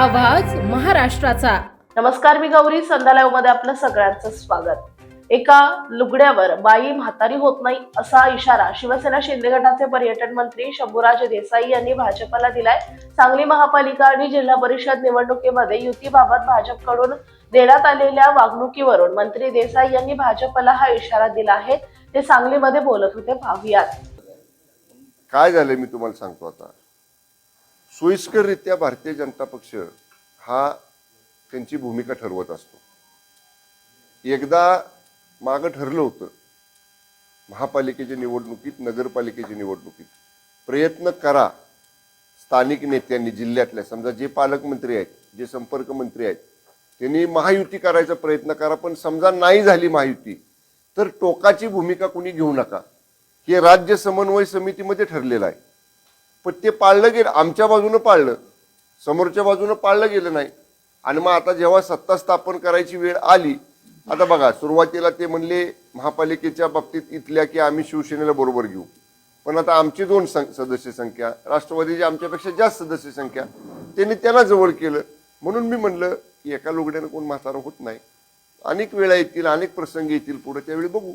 महाराष्ट्राचा. नमस्कार मी गौरी संध्या मध्ये आपलं सगळ्यांचं स्वागत. एका लुगड्यावर बाई म्हातारी होत नाही असा इशारा शिवसेना शिंदे गटाचे पर्यटन मंत्री शंभूराज देसाई यांनी भाजपला दिलाय. सांगली महापालिका आणि जिल्हा परिषद निवडणुकीमध्ये युतीबाबत भाजपकडून देण्यात आलेल्या वागणुकीवरून मंत्री देसाई यांनी भाजपला हा इशारा दिला आहे. ते सांगलीमध्ये बोलत होते पाहुयात काय झालंय मी तुम्हाला सांगतो आता. सोयीस्कररित्या भारतीय जनता पक्ष हा त्यांची भूमिका ठरवत असतो. एकदा मागं ठरलं होतं महापालिकेच्या निवडणुकीत नगरपालिकेच्या निवडणुकीत. प्रयत्न करा स्थानिक नेत्यांनी जिल्ह्यातल्या समजा जे पालकमंत्री आहेत जे संपर्क मंत्री आहेत त्यांनी महायुती करायचा प्रयत्न करा पण समजा नाही झाली महायुती तर टोकाची भूमिका कुणी घेऊ नका. हे राज्य समन्वय समितीमध्ये ठरलेलं आहे. पण ते पाळलं गेलं आमच्या बाजूनं पाळलं. समोरच्या बाजूनं पाळलं गेलं नाही. आणि मग आता जेव्हा सत्ता स्थापन करायची वेळ आली आता बघा सुरुवातीला ते म्हणले महापालिकेच्या बाबतीत इथल्या की आम्ही शिवसेनेला बरोबर घेऊ. पण आता आमची दोन सं- सदस्य संख्या राष्ट्रवादीची आमच्यापेक्षा जास्त सदस्य संख्या त्यांनी त्यांना जवळ केलं. म्हणून मी म्हणलं की एका लुगड्यानं कोण म्हातारं होत नाही. अनेक वेळा येतील अनेक प्रसंग येतील पुढे त्यावेळी बघू.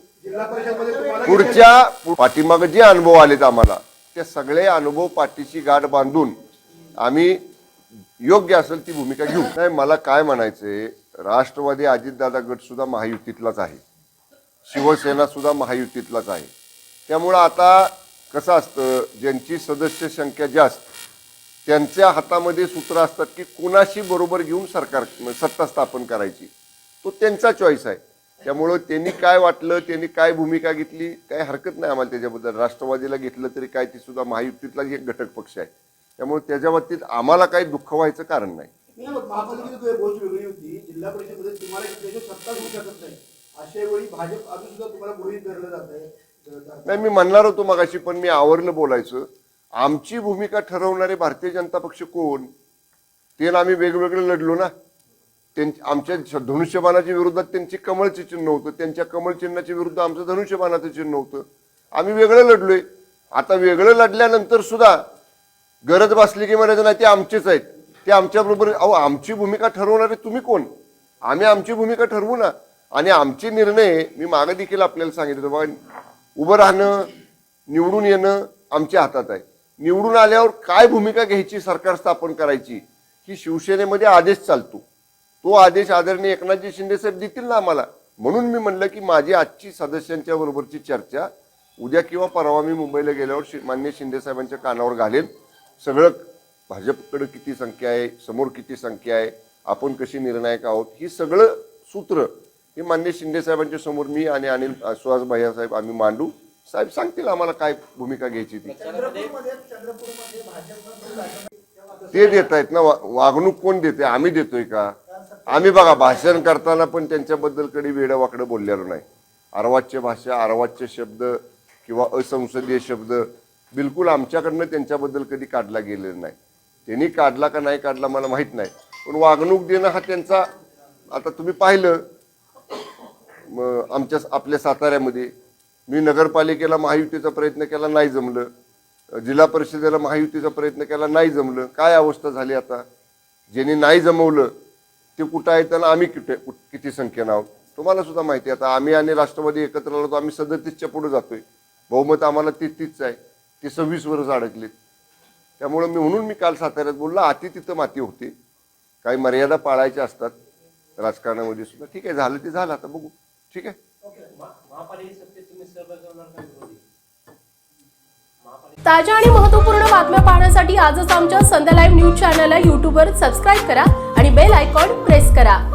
पुढच्या पाठीमागं जे अनुभव आलेत आम्हाला ते सगळे अनुभव पाठीची गाठ बांधून आम्ही योग्य असेल ती भूमिका घेऊ. नाही मला काय म्हणायचंय राष्ट्रवादी अजितदादा गट सुद्धा महायुतीतलाच आहे. शिवसेना सुद्धा महायुतीतलाच आहे. त्यामुळं आता कसं असतं ज्यांची सदस्य संख्या जास्त त्यांच्या हातामध्ये सूत्र असतात की कोणाशी बरोबर घेऊन सरकार सत्ता स्थापन करायची. तो त्यांचा चॉईस आहे. त्यामुळं त्यांनी काय वाटलं त्यांनी काय भूमिका घेतली काय हरकत नाही आम्हाला त्याच्याबद्दल. राष्ट्रवादीला घेतलं तरी काय ती सुद्धा महायुतीतला एक घटक पक्ष आहे. त्यामुळे त्याच्या बाबतीत आम्हाला काही दुःख व्हायचं कारण नाही. नाही मी म्हणणार होतो मगाशी पण मी आवरलं बोलायचं. आमची भूमिका ठरवणारे भारतीय जनता पक्ष कोण? ते आम्ही वेगवेगळं लढलो ना. त्यां आमच्या धनुष्यबाणाच्या विरोधात त्यांची कमळचे चिन्ह होतं त्यांच्या कमळ चिन्हाच्या विरुद्ध आमचं धनुष्यबाणाचं चिन्ह होतं आम्ही वेगळं लढलोय. आता वेगळं लढल्यानंतर सुद्धा गरज भासली की म्हणायचं नाही ते आमचेच आहेत. ते आमच्याबरोबर अहो आमची भूमिका ठरवणारे तुम्ही कोण? आम्ही आमची भूमिका ठरवू ना. आणि आमचे निर्णय मी मागे देखील आपल्याला सांगितलं बघा उभं राहणं निवडून येणं आमच्या हातात आहे. निवडून आल्यावर काय भूमिका घ्यायची सरकार स्थापन करायची ही शिवसेनेमध्ये आदेश चालतो. तो आदेश आदरणीय एकनाथजी शिंदे साहेब देतील ना आम्हाला. म्हणून मी म्हणलं की माझी आजची सदस्यांच्या बरोबरची चर्चा उद्या किंवा परवा मी मुंबईला गेल्यावर शि- मान्य शिंदे साहेबांच्या कानावर घालेल. सगळं भाजपकडे किती संख्या आहे समोर किती संख्या आहे आपण कशी निर्णायक आहोत ही सगळं सूत्र हे मान्य शिंदे साहेबांच्या समोर मी आणि अनिल सुहास भैया साहेब आम्ही मांडू. साहेब सांगतील आम्हाला काय भूमिका घ्यायची ती. ते देत आहेत ना वा- वागणूक कोण देते? आम्ही देतोय का? आम्ही बघा भाषण करताना पण त्यांच्याबद्दल कधी वेडं वाकडं बोललेलो नाही. अर्वाच्य भाषा अर्वाच्य शब्द किंवा असंसदीय शब्द बिलकुल आमच्याकडनं त्यांच्याबद्दल कधी काढला गेलेला नाही. त्यांनी काढला का नाही काढला मला माहीत नाही. पण वागणूक देणं हा त्यांचा आता तुम्ही पाहिलं आमच्या आपल्या साताऱ्यामध्ये मी नगरपालिकेला महायुतीचा प्रयत्न केला नाही जमलं. जिल्हा परिषदेला महायुतीचा प्रयत्न केला नाही जमलं. काय अवस्था झाली आता? ज्यांनी नाही जमवलं ते कुठं आहेत आणि आम्ही किती किती संख्येनं आहोत? तुम्हाला सुद्धा माहिती आहे. आता आम्ही आणि राष्ट्रवादी एकत्र आलो तर आम्ही सदतीसच्या पुढे जातोय. बहुमत आम्हाला तेहतीसच आहे. ते सव्वीस वर्ष अडकलेत. त्यामुळं मी म्हणून मी काल साताऱ्यात बोललो अति तिथं माती होते. काही मर्यादा पाळायच्या असतात. राजकारणामध्ये सुद्धा. ठीक आहे झालं ते झालं आता बघू. ठीक आहे? ताज्या आणि महत्त्वपूर्ण बातम्या पाहण्यासाठी आजच आमच्या संध्या लाईव्ह न्यूज चॅनलला यूट्यूबवर सबस्क्राईब करा. बेल आयकॉन प्रेस करा.